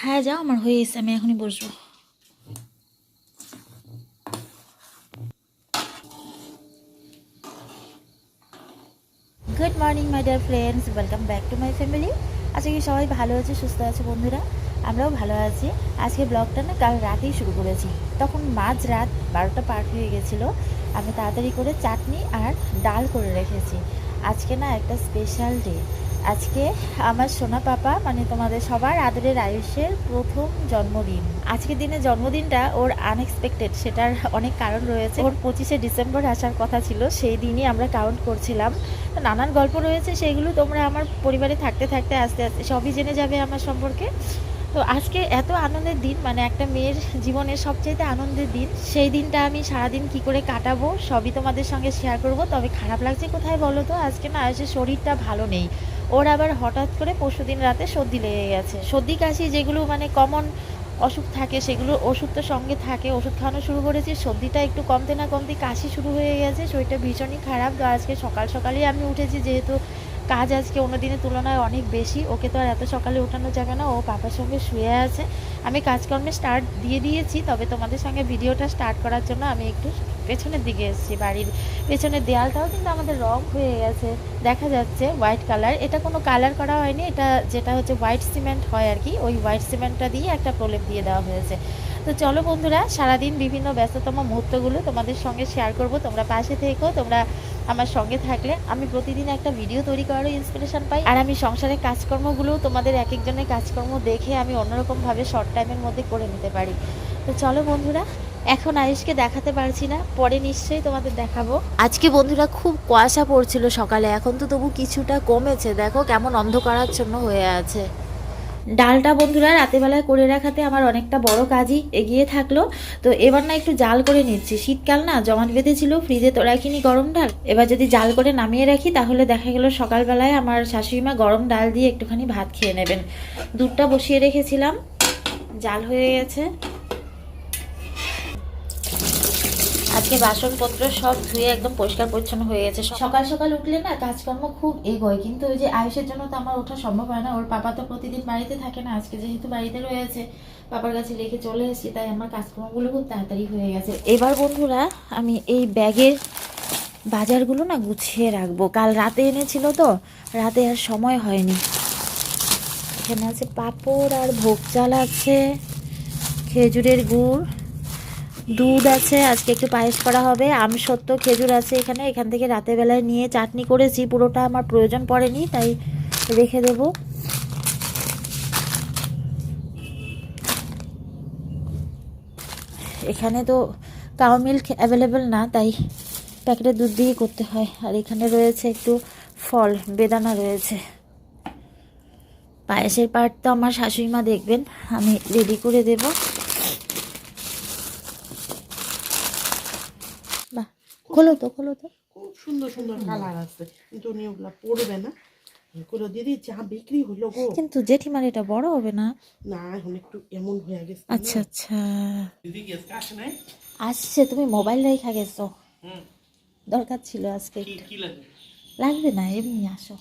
খায়া যাও, আমার হয়ে গেছে, আমি এখনই বসবো। Good morning my dear friends welcome back to my family আজকে সবাই ভালো আছে, সুস্থ আছে বন্ধুরা। আমরাও ভালো আছি। আজকে ব্লগটা না কাল রাতেই শুরু করেছি। তখন মাঝ রাত বারোটা পার হয়ে গেছিল। আমি তাড়াতাড়ি করে চাটনি আর ডাল করে রেখেছি। আজকে না একটা স্পেশাল ডে আজকে আমার সোনা পাপা মানে তোমাদের সবার আদরের আয়ুষের প্রথম জন্মদিন। আজকের দিনে জন্মদিনটা ওর আনএক্সপেক্টেড সেটার অনেক কারণ রয়েছে। ওর পঁচিশে ডিসেম্বর আসার কথা ছিল, সেই দিনই আমরা কাউন্ট করছিলাম। নানান গল্প রয়েছে সেইগুলো তোমরা আমার পরিবারে থাকতে থাকতে আস্তে আস্তে সবই জেনে যাবে আমার সম্পর্কে। তো আজকে এত আনন্দের দিন মানে একটা মেয়ের জীবনের সবচেয়ে আনন্দের দিন, সেই দিনটা আমি সারাদিন কি করে কাটাবো, সবই তোমাদের সঙ্গে শেয়ার করব। তবে খারাপ লাগছে কোথায় বলো তো? আজকে না আজকে শরীরটা ভালো নেই। ওর আবার হঠাৎ করে পরশুদিন রাতে সর্দি লেগে গেছে। সর্দি, কাশি যেগুলো মানে কমন অসুখ থাকে, সেগুলো ওষুধ তো সঙ্গে থাকে, ওষুধ খাওয়ানো শুরু করেছি, সর্দিটা একটু কমতে না কমতে কাশি শুরু হয়ে গেছে, শরীরটা ভীষণই খারাপ। তো আজকে সকাল সকালেই আমি উঠেছি, যেহেতু কাজ আজকে অন্য দিনের তুলনায় অনেক বেশি, ওকে তো আর এত সকালে ওঠানো যাবে না, ও পাপার সঙ্গে শুয়ে আছে। আমি কাজকর্মে স্টার্ট দিয়ে দিয়েছি, তবে তোমাদের সঙ্গে ভিডিওটা স্টার্ট করার জন্য আমি একটু পেছনের দিকে এসেছি বাড়ির পেছনের দেয়ালটাও কিন্তু আমাদের রং হয়ে গেছে। দেখা যাচ্ছে হোয়াইট কালার। এটা কোনো কালার করা হয়নি। এটা যেটা হচ্ছে হোয়াইট সিমেন্ট হয় আর কি। ওই হোয়াইট সিমেন্টটা দিয়ে একটা প্রলেপ দিয়ে দেওয়া হয়েছে। তো চলো বন্ধুরা, সারাদিন বিভিন্ন ব্যস্ততম মুহূর্তগুলো তোমাদের সঙ্গে শেয়ার করব। তোমরা পাশে থেকো, তোমরা আমার সঙ্গে থাকলে। আমি প্রতিদিন একটা ভিডিও তৈরি করারও ইন্সপিরেশন পাই। আর আমি সংসারের কাজকর্মগুলো তোমাদের এক একজনের কাজকর্ম দেখে আমি অন্যরকমভাবে শর্ট টাইমের মধ্যে করে নিতে পারি। তো চলো বন্ধুরা এখন আয়ুষকে দেখাতে পারছি না পরে নিশ্চয়ই তোমাদের দেখাবো। আজকে বন্ধুরা খুব কুয়াশা পড়ছিল সকালে এখন তো তবু কিছুটা কমেছে। দেখো কেমন অন্ধকারাচ্ছন্ন হয়ে আছে। ডালটা বন্ধুরা রাতেবেলায় করে রাখাতে আমার অনেকটা বড় কাজই এগিয়ে থাকল। তো এবার না একটু জাল করে নিচ্ছি। শীতকাল না জমাট বেঁধেছিল ফ্রিজে তো রাখিনি গরম ডাল। এবার যদি জাল করে নামিয়ে রাখি তাহলে দেখা গেল সকালবেলায় আমার শাশুড়িমা গরম ডাল দিয়ে একটুখানি ভাত খেয়ে নেবেন। দুধটা বসিয়ে রেখেছিলাম। জাল হয়ে গেছে। আজকে বাসনপত্র সব ধুয়ে একদম পরিষ্কার পরিচ্ছন্ন হয়ে গেছে। সকাল সকাল উঠলে না কাজকর্ম খুব এগোয় কিন্তু ওই যে আয়ুষের জন্য তো আমার ওঠা সম্ভব হয় না। ওর পাপা তো প্রতিদিন বাড়িতে থাকে না আজকে যেহেতু বাড়িতে রয়েছে পাপার কাছে রেখে চলে এসেছি তাই আমার কাজকর্মগুলো খুব তাড়াতাড়ি হয়ে গেছে। এবার বন্ধুরা আমি এই ব্যাগের বাজারগুলো না গুছিয়ে রাখব। কাল রাতে এনেছিল তো রাতে আর সময় হয়নি। এখানে আছে পাপড় আর ভোগ চাল আছে খেজুরের গুড়। দুধ আছে, আজকে একটু পায়েস করা হবে, আম সত্য, খেজুর আছে এখানে। এখান থেকে রাতের বেলায় নিয়ে চাটনি করেছি, পুরোটা আমার প্রয়োজন পড়েনি, তাই রেখে দেব। এখানে তো কাউ মিল্ক অ্যাভেলেবেল না, তাই প্যাকেটের দুধ দিয়ে করতে হয়। আর এখানে রয়েছে একটু ফল, বেদানা রয়েছে। পায়েসের পার্ট তো আমার শাশুড়ি মা দেখবেন, আমি রেডি করে দেবো। খোলো তো খোলো তো। খুব সুন্দর সুন্দর কালার আছে। কিন্তু উনি ওগুলা পড়বে না। করে দিদি যা বিক্রি হলো গো। কিন্তু জেঠিমার এটা বড় হবে না? না এখন একটু এমন হয়ে গেছে আচ্ছা আচ্ছা। দিদি আসে নাই? আসছে তুমি মোবাইল রেখা গেছো। দরকার ছিল আজকে কি একটু। কি লাগে লাগবে না এমনি আসো।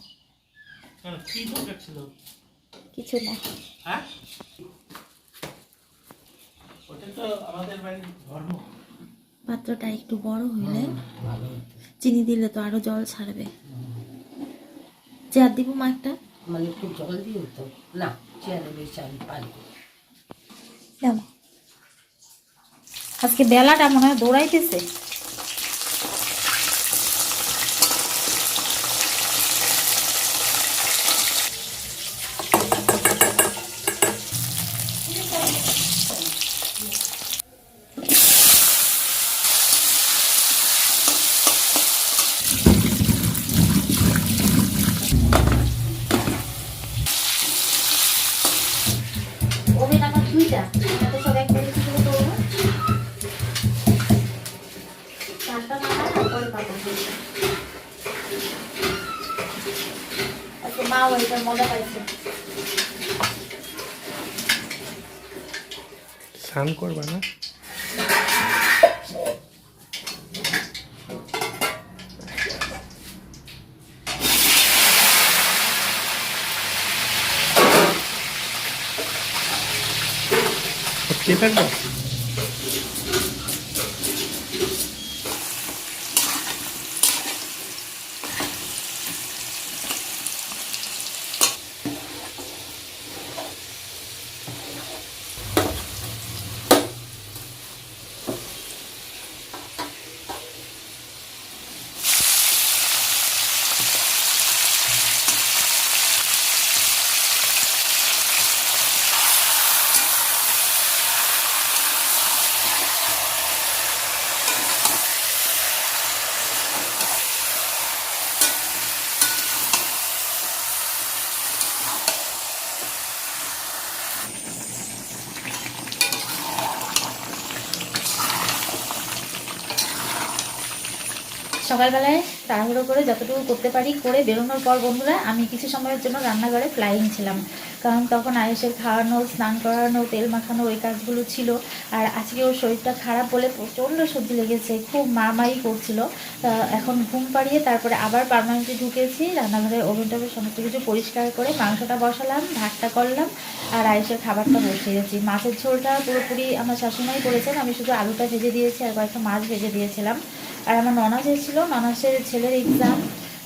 কি দরকার ছিল? কিছু না। হ্যাঁ? ওটা তো আমাদের বাড়ির ধর্ম। পাত্রটা একটু বড় হইলে চিনি দিলে তো আরও জল ছাড়বে। চেয়ার দিব মা একটা? মানে একটু জল দিও তো। না চেয়ারে বেশি আমি পারি আজকে বেলাটা মনে হয় দৌড়াইতেছে ওভেন আমার দুইটা তো সব এক করে কিছু করব চারটা নামাই তারপরে পাবো আজকে মাও এটা মজা পাইছে স্নান করবা না খেয়ে থাকব সকালবেলায় তাড়াহুড়ো করে যতটুকু করতে পারি করে বেরোনোর পর, বন্ধুরা, আমি কিছু সময়ের জন্য রান্নাঘরে ফ্লাইং ছিলাম। কারণ তখন আয়েসের খাওয়ানো, স্নান করানো, তেল মাখানো ওই কাজগুলো ছিল। আর আজকে ওর শরীরটা খারাপ বলে প্রচণ্ড সর্দি লেগেছে, খুব মারমারি করছিল। এখন ঘুম পাড়িয়ে তারপরে আবার পার্মানেন্টলি ঢুকেছি, রান্নাঘরে ওভেনটাকে সমস্ত কিছু পরিষ্কার করে মাংসটা বসালাম, ভাতটা করলাম, আর আয়েসের খাবারটা বসিয়েছি মাছের ঝোলটা পুরোপুরি আমার শাশুমাই করেছেন, আমি শুধু আলুটা ভেজে দিয়েছি আর কয়েকটা মাছ ভেজে দিয়েছিলাম। আর আমার ননাস এসেছিল ননাসের ছেলের এক্সাম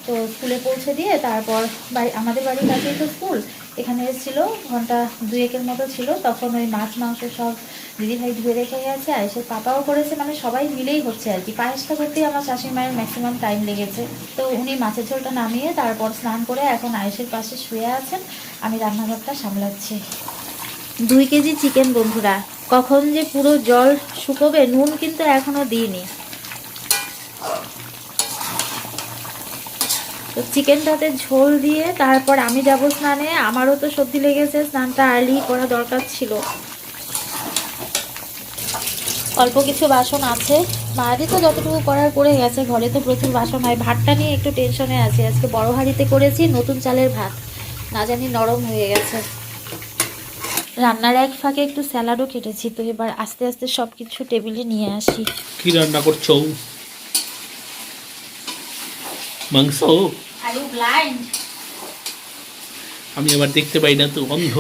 তো স্কুলে পৌঁছে দিয়ে তারপর বাড়ি, আমাদের বাড়ির কাছেই তো স্কুল এখানে এসেছিল, ঘণ্টা দুয়েকের মতো ছিল, তখন ওই মাছ, মাংস সব দিদিভাই ধুয়ে রেখে গেছে, আর এসে পাপাও করেছে মানে সবাই মিলেই হচ্ছে আর কি। পায়েসটা করতেই আমার শাশুড়ি মায়ের ম্যাক্সিমাম টাইম লেগেছে। তো উনি মাছের ঝোলটা নামিয়ে তারপর স্নান করে এখন আয়েসের পাশে শুয়ে আছেন, আমি রান্নাঘরটা সামলাচ্ছি। দুই কেজি চিকেন বন্ধুরা, কখন যে পুরো জল শুকোবে, নুন কিন্তু এখনও দিইনি। তো চিকেনটাতে ঝোল দিয়ে তারপর আমি যাব স্নানে। আমারও তো সর্দি লেগেছে, স্নানটা আর্লি করা দরকার ছিল। অল্প কিছু বাসন আছে। মায়েরই তো যতটুকু করার করে গেছে, ঘরে তো প্রচুর বাসন। হয় ভাতটা নিয়ে একটু টেনশনে আছে। আজকে বড় হাঁড়িতে করেছি নতুন চালের ভাত। না জানি নরম হয়ে গেছে। রান্নার এক ফাঁকে একটু স্যালাডও কেটেছি, তো এবার আস্তে আস্তে সব কিছু টেবিলে নিয়ে আসি। কি রান্না করছ? মাংস? আমি আবার দেখতে পাই না তো অন্ধ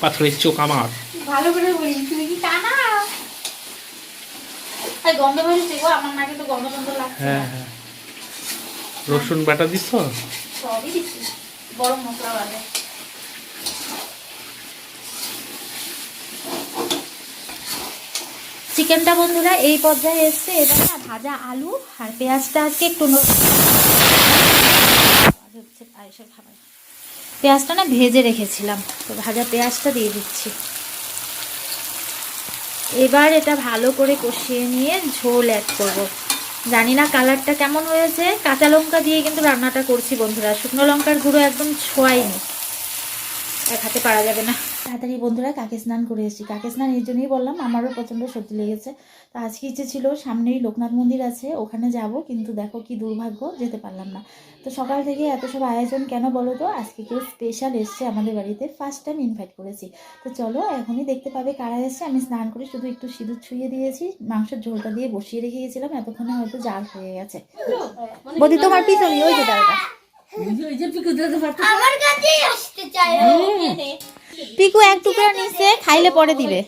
পাথরের চোখ আমার। ভালো করে বলি তুমি কি কানা গন্ধ বেরোচ্ছে গো আমার নাকে তো গন্ধ গন্ধ লাগছে। হ্যাঁ হ্যাঁ। রসুন বাটা দিছ? সবই দিচ্ছি গরম মশলা চিকেনটা বন্ধুরা এই পর্যায়ে এসছে। এবার না ভাজা আলু আর পেঁয়াজটা আজকে একটু হচ্ছে পায়েসের খাবার। পেঁয়াজটা না ভেজে রেখেছিলাম, তো ভাজা পেঁয়াজটা দিয়ে দিচ্ছি। এবার এটা ভালো করে কষিয়ে নিয়ে ঝোল অ্যাড করব। জানি না কালারটা কেমন হয়েছে। কাঁচা লঙ্কা দিয়ে কিন্তু রান্নাটা করছি বন্ধুরা, শুকনো লঙ্কার গুঁড়ো একদম ছোঁয়াইনি। এক হাতে পারা যাবে না। তাড়াতাড়ি বন্ধুরা কাকে স্নান করে এসেছি? কাকে স্নান? এই জন্যই বললাম, আমারও প্রচণ্ড সর্দি লেগেছে। তো আজকে ইচ্ছে ছিল সামনেই লোকনাথ মন্দির আছে, ওখানে যাব, কিন্তু দেখো কি দুর্ভাগ্য, যেতে পারলাম না। তো সকাল থেকে এত সব আয়োজন কেন বলো তো? আজকে কেউ স্পেশাল এসছে আমাদের বাড়িতে ফার্স্ট টাইম ইনভাইট করেছি। তো চলো, এখনই দেখতে পাবে কারা এসছে। আমি স্নান করে শুধু একটু সিঁদুর ছুঁয়ে দিয়েছি, মাংসের ঝোলটা দিয়ে বসিয়ে রেখে গেছিলাম এতক্ষণে হয়তো জাল হয়ে গেছে। বদি, তোমার পিছনে, ওই যে দাঁড়াটা পিকু আমার কাছেই আসতে চাই পিকু এক টুকরা নিচে খাইলে পরে দিবে।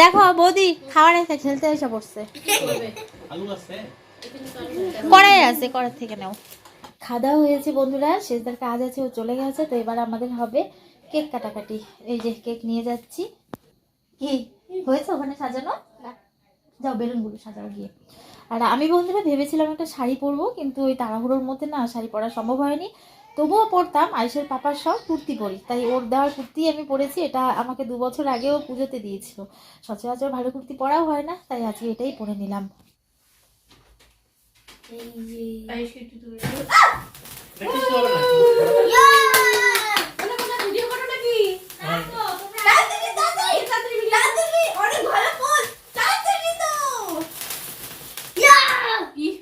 দেখো বৌদি খাওয়ার এসে খেলতে এসে পড়ছে। আলু আছে। কড়াই আছে কড়াই থেকে নাও। খাওয়া হয়েছে বন্ধুরা। শেষদার কাজ আছে ও চলে গেছে তো এবার আমাদের হবে কেক কাটাকাটি। এই যে কেক নিয়ে যাচ্ছি। কি? হয়েছে ওখানে সাজানো? যাও বেলুনগুলো সাজাও গিয়ে। আর আমি বন্ধুরা ভেবেছিলাম একটা শাড়ি পরবো কিন্তু ওই তাড়াহুড়োর মধ্যে না শাড়ি পরা সম্ভব হয়নি। তবুও পরতাম আয়ুষের পাপার সব কুর্তি পরি। তাই ওর দেওয়ার কুর্তি আমি পরেছি এটা আমাকে দু বছর আগেও পুজোতে দিয়েছিল। সচরাচর ভালো কুর্তি পরাও হয় না তাই আজকে এটাই পরে নিলাম। তাড়াতাড়ি, তাড়াতাড়ি, তাড়াতাড়ি, অনেক ভালো ফুল, তাড়াতাড়ি তো। ইয়া! ইহ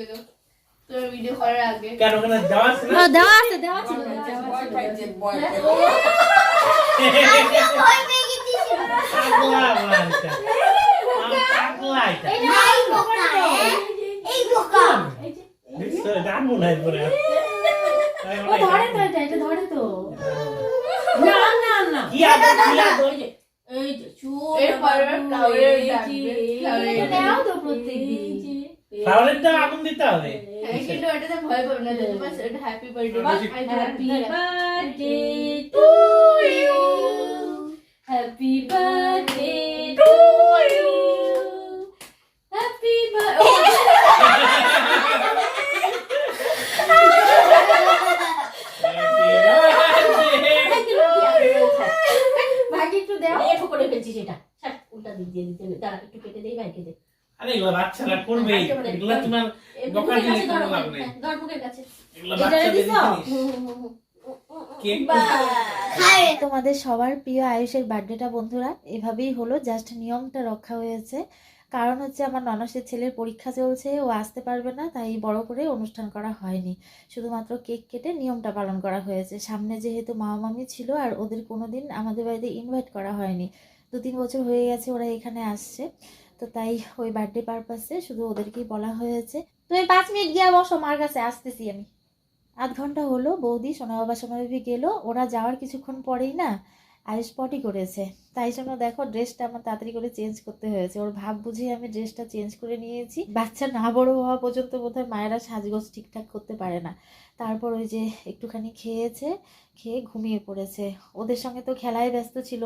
মুছে গেল তোর ভিডিও করার আগে। কেন কেন যাওয়া আছে না? দেওয়া আছে দেওয়া আছে। হ্যাঁ? হয়। ধরে তো না না না কি আদর কি এই যে চুল এরপরে ডাকবে। নাও তো প্রত্যেকদিন। এই যে। ফ্লাওয়ারের দাম আগুন দিতে হবে হ্যাঁ, কিন্তু ওটাতে ভয় পাবে না যদি বাস এটা happy birthday Happy birthday to you. Happy birthday to you. Happy birthday. ভাইকে একটু দাও এ করে ফেলছিস এটা ছাড়, উল্টা দিক দিয়ে দিতে হবে। দাঁড়া একটু কেটে দেই ভাইকে দে আরে এগুলো এগুলো তোমার দিলে কোনো লাভ নেই। কাছে। এগুলো বাচ্চাদের জিনিস। তোমাদের সবার প্রিয় আয়ুষের বার্থডেটা বন্ধুরা এভাবেই হলো জাস্ট নিয়মটা রক্ষা হয়েছে। কারণ হচ্ছে আমার ননসের ছেলের পরীক্ষা চলছে ও আসতে পারবে না তাই বড় করে অনুষ্ঠান করা হয়নি। শুধুমাত্র কেক কেটে নিয়মটা পালন করা হয়েছে। সামনে যেহেতু মামা মামি ছিল আর ওদের কোনো দিন আমাদের বাড়িতে ইনভাইট করা হয়নি। দু তিন বছর হয়ে গেছে ওরা এখানে আসছে। তো তাই ওই বার্থডে পারপাসে শুধু ওদেরকেই বলা হয়েছে। তুমি পাঁচ মিনিট গিয়ে বসো, মার কাছে আসতেছি আমি। আধ ঘণ্টা হলো, বৌদি সোনা বাবা সোনা বেবি গেলো। ওরা যাওয়ার কিছুক্ষণ পরেই না আয়ুষ পটি করেছে। তাই জন্য দেখো ড্রেসটা আমার তাড়াতাড়ি করে চেঞ্জ করতে হয়েছে। ওর ভাব বুঝিয়ে আমি ড্রেসটা চেঞ্জ করে নিয়েছি। বাচ্চা না বড় হওয়া পর্যন্ত বোধহয় মায়েরা সাজগোজ ঠিকঠাক করতে পারে না। তারপর ওই যে একটুখানি খেয়েছে, খেয়ে ঘুমিয়ে পড়েছে। ওদের সঙ্গে তো খেলায় ব্যস্ত ছিল।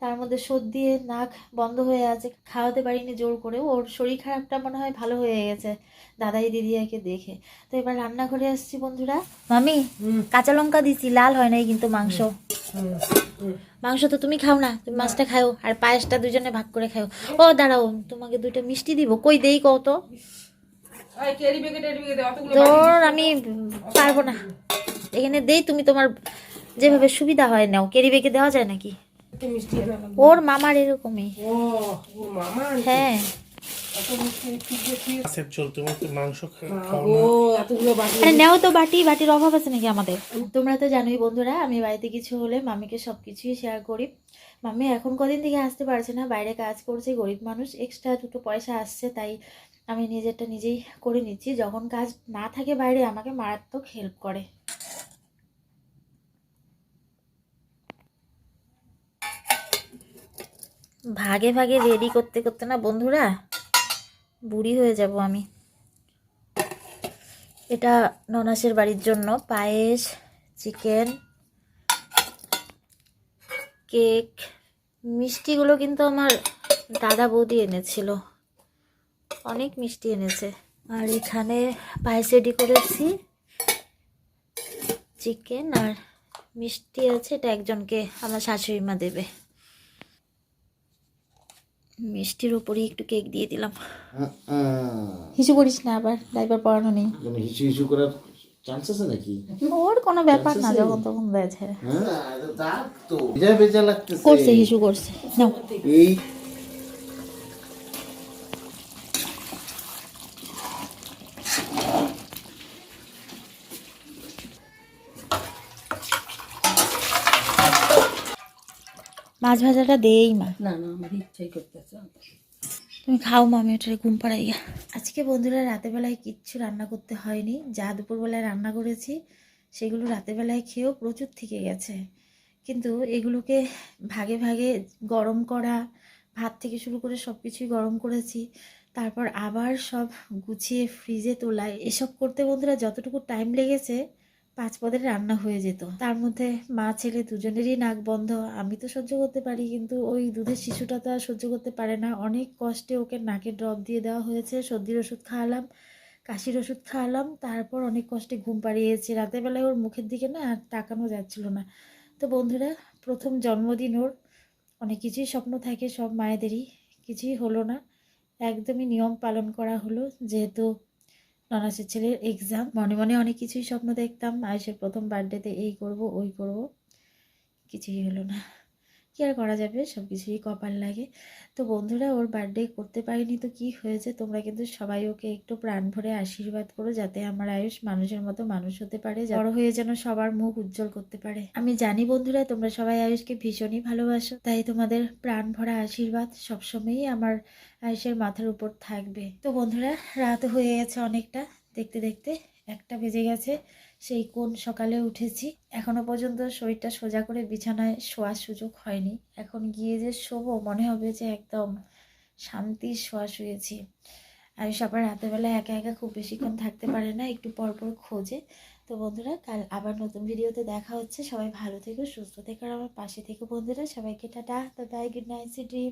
তার মধ্যে সর্দি নাক বন্ধ হয়ে আছে খাওয়াতে পারিনি জোর করে ওর শরীর খারাপটা মনে হয় ভালো হয়ে গেছে দাদাই দিদিয়াকে দেখে। তো এবার রান্নাঘরে আসছি বন্ধুরা। মামি কাঁচা লঙ্কা দিছি লাল হয় নাই কিন্তু মাংস। মাংস তো তুমি খাও না তুমি মাছটা খাও আর পায়েসটা দুজনে ভাগ করে খাও। ও দাঁড়াও তোমাকে দুইটা মিষ্টি দিব কই দেই কত তোর আমি পারব না। এখানে দেই তুমি তোমার যেভাবে সুবিধা হয় নাও। কেরি বেগে দেওয়া যায় নাকি? ওর মামার এরকমই। হ্যাঁ। আচ্ছা নেও তো বাটি বাটির অভাব আছে নাকি আমাদের? তোমরা তো জানোই বন্ধুরা আমি বাড়িতে কিছু হলে মামিকে সব কিছুই শেয়ার করি। মামি এখন কদিন থেকে আসতে পারছে না বাইরে কাজ করছে গরিব মানুষ এক্সট্রা দুটো পয়সা আসছে তাই আমি নিজেরটা নিজেই করে নিচ্ছি। যখন কাজ না থাকে বাইরে আমাকে মারাত্মক হেল্প করে। ভাগে ভাগে রেডি করতে করতে না বন্ধুরা, বুড়ি হয়ে যাব আমি। এটা ননাসের বাড়ির জন্য, পায়েস চিকেন কেক মিষ্টিগুলো কিন্তু আমার দাদা বৌদি এনেছিল। অনেক মিষ্টি এনেছে। আর এখানে পায়েস রেডি করেছি চিকেন আর মিষ্টি আছে, এটা একজনকে আমার শাশুড়ি মা দেবে। মিষ্টির উপরে একটু কেক দিয়ে দিলাম। হিসু করিস না আবার ড্রাইভার পড়ানো নেই। হিসু হিসু করার চান্স আছে নাকি? ওর কোনো ব্যাপার না যখন তখন দেয়া ছেড়ে হ্যাঁ তা তো। ভেজা ভেজা লাগতেছে। করছে হিসু করছে। নাও। এই মাছ ভাজাটা দেই মা। না না আমার ইচ্ছাই করতেছে তুমি খাও মা আমি ওটারে ঘুম পাড়াইয়া আজকে বন্ধুরা রাতের বেলায় কিচ্ছু রান্না করতে হয়নি। যা দুপুরবেলায় রান্না করেছি সেগুলো রাতের বেলায় খেয়েও প্রচুর থেকে গেছে। কিন্তু এগুলোকে ভাগে ভাগে গরম করা ভাত থেকে শুরু করে সব কিছুই গরম করেছি। তারপর আবার সব গুছিয়ে ফ্রিজে তোলায় এসব করতে বন্ধুরা যতটুকু টাইম লেগেছে পাঁচ পদের রান্না হয়ে যেত। তার মধ্যে মা, ছেলে দুজনেরই নাক বন্ধ। আমি তো সহ্য করতে পারি, কিন্তু ওই দুধের শিশুটা তো আর সহ্য করতে পারে না। অনেক কষ্টে ওকে নাকে ড্রপ দিয়ে দেওয়া হয়েছে। সর্দির ওষুধ খাওয়ালাম, কাশির ওষুধ খাওয়ালাম। তারপর অনেক কষ্টে ঘুম পাড়িয়েছি। রাতের বেলায় ওর মুখের দিকে না আর তাকানো যাচ্ছিল না। তো বন্ধুরা, প্রথম জন্মদিন ওর। অনেক কিছুই স্বপ্ন থাকে, সব মায়েদেরই। কিছুই হলো না। একদমই নিয়ম পালন করা হলো। যেহেতু ননাসের ছেলের এক্সাম মনে মনে অনেক কিছুই স্বপ্ন দেখতাম। আয়েসের প্রথম বার্থডেতে এই করব, ওই করব। কিছুই হলো না। কি আর করা যাবে? সব কিছুই কপাল লাগে। তো বন্ধুরা, ওর বার্থডে করতে পারিনি তো কি হয়েছে? তোমরা কিন্তু সবাই ওকে একটু প্রাণ ভরে আশীর্বাদ করো যাতে আমার আয়ুষ মানুষের মতো মানুষ হতে পারে বড় হয়ে যেন সবার মুখ উজ্জ্বল করতে পারে। আমি জানি বন্ধুরা, তোমরা সবাই আয়ুষকে ভীষণই ভালোবাসো, তাই তোমাদের প্রাণ ভরা আশীর্বাদ সবসময়ই আমার আয়ুষের মাথার উপর থাকবে। তো বন্ধুরা, রাত হয়ে গেছে অনেকটা। দেখতে দেখতে একটা বেজে গেছে। সেই কোন সকালে উঠেছি। এখনও পর্যন্ত শরীরটা সোজা করে বিছানায় শোয়ার সুযোগ হয়নি। এখন গিয়ে যে শোবো, মনে হবে যে একদম শান্তির শোয়া শুয়েছি। আর সবার রাতেরবেলা একা একা খুব বেশিক্ষণ থাকতে পারে না, একটু পর পর খোঁজে। তো বন্ধুরা, কাল আবার নতুন ভিডিওতে দেখা হচ্ছে। সবাই ভালো থেকো, সুস্থ থেকো, আর আমার পাশে থেকো বন্ধুরা। সবাইকে tata bye good night see dream